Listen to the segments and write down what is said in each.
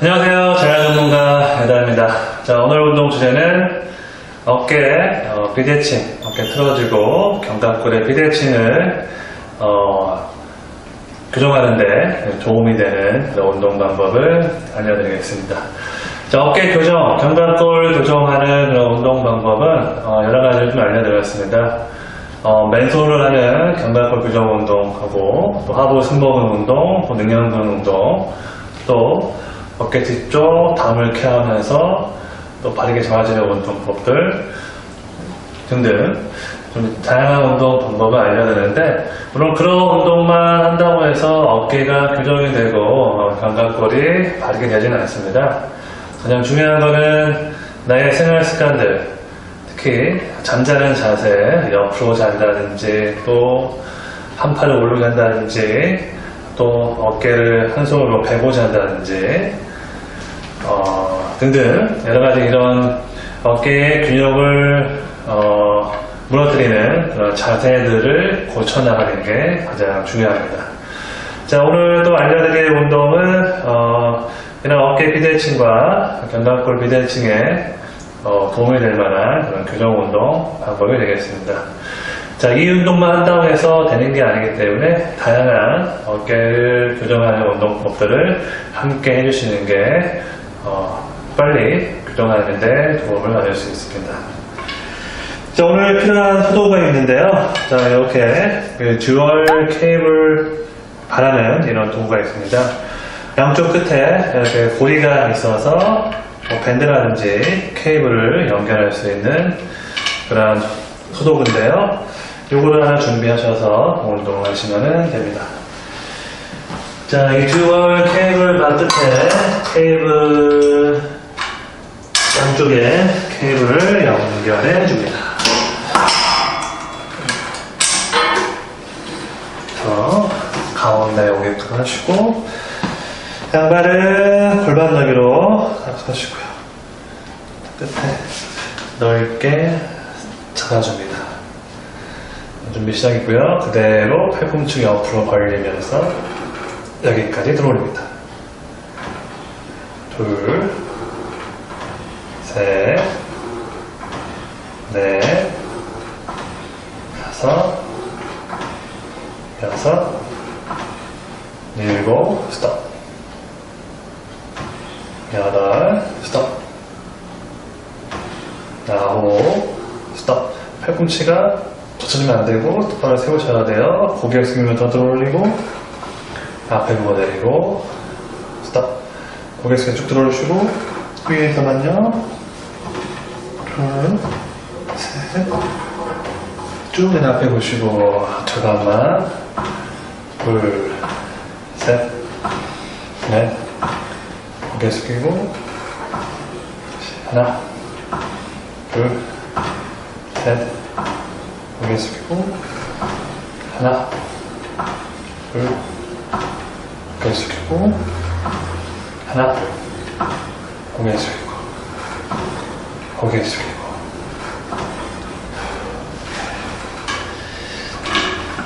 안녕하세요. 자연 전문가 에다입니다. 자, 오늘 운동 주제는 어깨 어, 비대칭, 어깨 틀어지고 견갑골의 비대칭을 어, 교정하는데 도움이 되는 운동 방법을 알려드리겠습니다. 자, 어깨 교정, 견갑골 교정하는 운동 방법은 어, 여러 가지를 좀 알려드렸습니다. 어, 맨손으로 하는 견갑골 교정 운동하고 또 하부 승모근 운동, 또 능량근 운동, 또 어깨 뒤쪽 담을 케어하면서 또 바르게 좋아지는 운동법들 등등 좀 다양한 운동 방법을 알려드리는데 물론 그런 운동만 한다고 해서 어깨가 교정이 되고 어, 견갑골이 바르게 되지는 않습니다. 가장 중요한 거는 나의 생활 습관들 특히 잠자는 자세 옆으로 잔다든지 또 한 팔을 올리고 잔다든지 또 어깨를 한 손으로 베고 잔다든지 어, 등등 여러 가지 이런 어깨의 균형을 어, 무너뜨리는 그런 자세들을 고쳐나가는 게 가장 중요합니다. 자 오늘 또 알려드릴 운동은 어, 이런 어깨 비대칭과 견갑골 비대칭에 어, 도움이 될 만한 그런 교정 운동 방법이 되겠습니다. 자, 이 운동만 한다고 해서 되는 게 아니기 때문에 다양한 어깨를 교정하는 운동법들을 함께 해주시는 게 어, 빨리 교정하는 데 도움을 받을 수 있습니다. 자, 오늘 필요한 소도가 있는데요. 자, 이렇게 그 듀얼 케이블 바라는 이런 도구가 있습니다. 양쪽 끝에 이렇게 고리가 있어서 뭐 밴드라든지 케이블을 연결할 수 있는 그런 소도구인데요. 요거를 하나 준비하셔서 운동을 하시면 됩니다. 자, 이 듀얼 케이블 바 끝에 케이블 양쪽에 케이블을 연결해 줍니다. 더 가운데 오게끔 하시고 양발은 골반 너비로 서시고요. 끝에 넓게 잡아줍니다. 준비 시작이고요. 그대로 팔꿈치 옆으로 벌리면서 여기까지 들어올립니다. 둘, 셋, 넷, 다섯, 여섯, 일곱, 스톱. 여덟, 스톱. 아홉, 스톱. 팔꿈치가 젖혀지면 안 되고 똑바로 세우셔야 돼요. 고개 숙이면 더 들어 올리고 앞에 누워 내리고 스톱. 고개 숙여 쭉 들어올리시고 위에서만요. 둘, 셋. 쭉 그냥 앞에 보시고 잠깐만. 둘, 셋, 넷. 고개 숙이고 하나, 둘, 셋. 고개 숙이고 하나 둘 고개 숙이고 하나 고개 숙이고 고개 숙이고.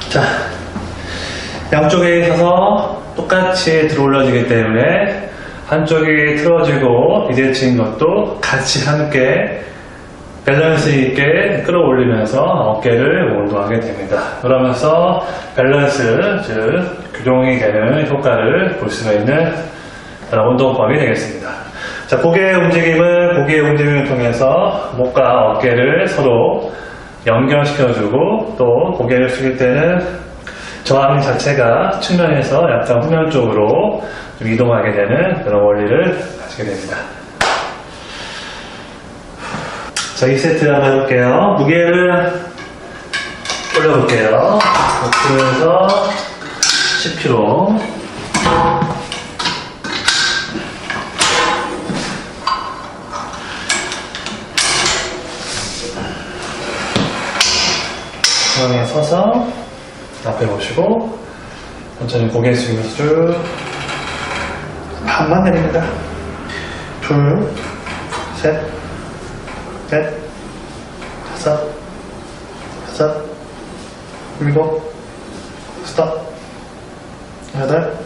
자 양쪽에 있어서 똑같이 들어 올려지기 때문에 한쪽이 틀어지고 비대칭인 것도 같이 함께 밸런스 있게 끌어올리면서 어깨를 운동하게 됩니다. 그러면서 밸런스, 즉 교정이 되는 효과를 볼 수가 있는 그런 운동법이 되겠습니다. 자, 고개의 움직임은 고개의 움직임을 통해서 목과 어깨를 서로 연결시켜주고 또 고개를 숙일 때는 저항 자체가 측면에서 약간 후면 쪽으로 좀 이동하게 되는 그런 원리를 가지게 됩니다. 자, 2세트 한번 해볼게요. 무게를 올려볼게요. 5kg에서 10kg. 중앙에 서서 앞에 보시고 천천히 고개 숙이면서 쭉 반만 내립니다. 둘, 셋, 넷, 다섯, 여섯, 일곱, 스톱, 여덟,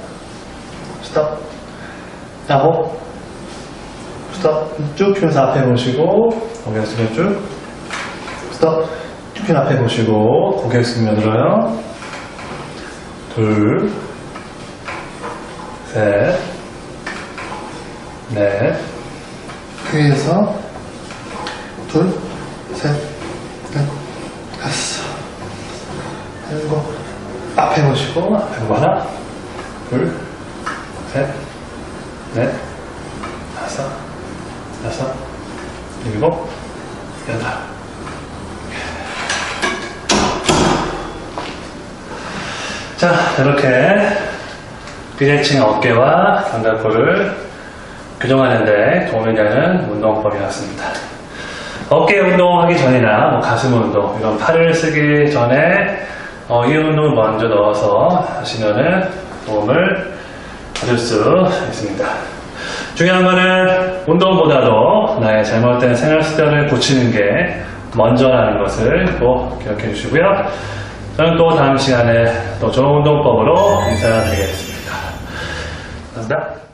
스톱, 아홉, 쭉 펴서 앞에 보시고 고개 숙여 쭉. 스톱. 쭉 펴서 앞에 보시고 고개 숙여 들어요. 둘 셋, 넷, 위에서 둘, 셋, 넷, 다섯, 일곱, 앞에 보시고, 앞에 보고 하나, 둘, 셋, 넷, 다섯, 여섯, 일곱, 여덟. 자, 이렇게 비대칭 어깨와 견갑골을 교정하는 데 도움이 되는 운동법이었습니다. 어깨 운동하기 전이나 뭐 가슴 운동, 이런 팔을 쓰기 전에 어, 이 운동을 먼저 넣어서 하시면은 도움을 받을 수 있습니다. 중요한 거는 운동보다도 나의 잘못된 생활 습관을 고치는 게 먼저라는 것을 꼭 기억해 주시고요. 저는 또 다음 시간에 또 좋은 운동법으로 인사드리겠습니다. 감사합니다.